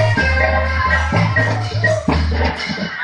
Thank you.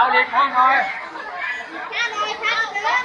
เอาเด็กข้างหน่อยข้างหน่อยข้างหนึ่ง